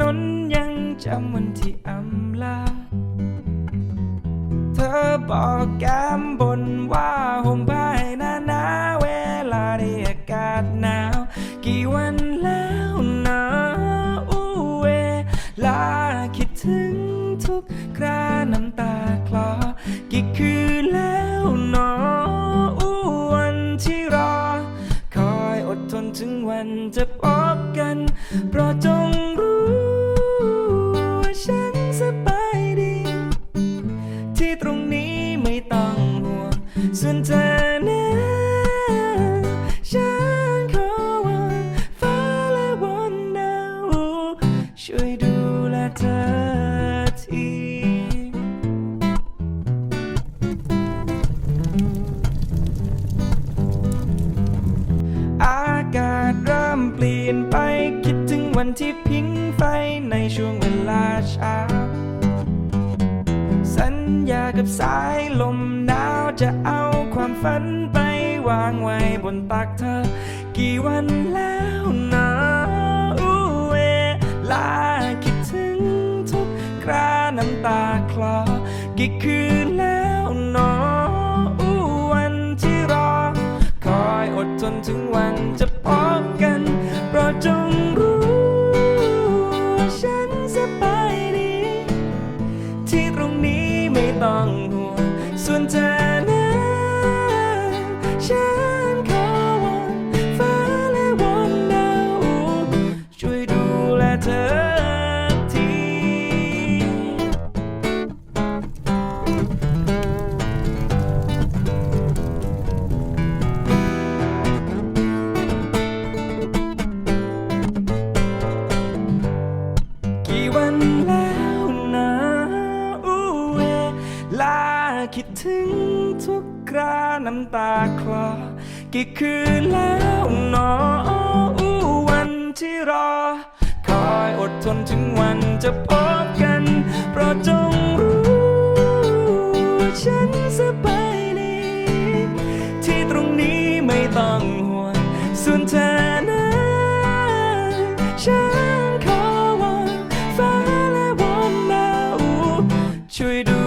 นนยังจำวันที่อำลา เธอบอกแก้มบนว่าห่มผ้าให้หนาหนาเวลาได้อากาศหนาว กี่วันแล้วนะอู้เวลาคิดถึงทุกคราน้ำตาคลอ กี่คืนแล้วเนออู้วันที่รอ คอยอดทนถึงวันจะพบกัน เพราะจง ดูแลเธอทีอากาศเริ่มเปลี่ยนไปคิดถึงวันที่พิงไฟในช่วงเวลาเช้า สัญญากับสายลมหนาวจะเอาความฝันไปวางไว้บนตักเธอ กี่วันแล้ว กี่คืนแล้วเนออู้วันที่รอ คอยอดทนถึงวันจะพบกันโปรดจงรู้ ฉันสบายดี ที่ตรงนี้ไม่ต้องห่วงส่วนเธอ คิดถึงทุกคราน้ำตาคลอ กี่คืนแล้วเนออู้วันที่รอ คอยอดทนถึงวันจะพบกันโปรดจงรู้ ฉันสบายดีที่ตรงนี้ไม่ต้องห่วงส่วนเธอนั้นฉันขอวอนฟ้าและวอนดาวช่วยดู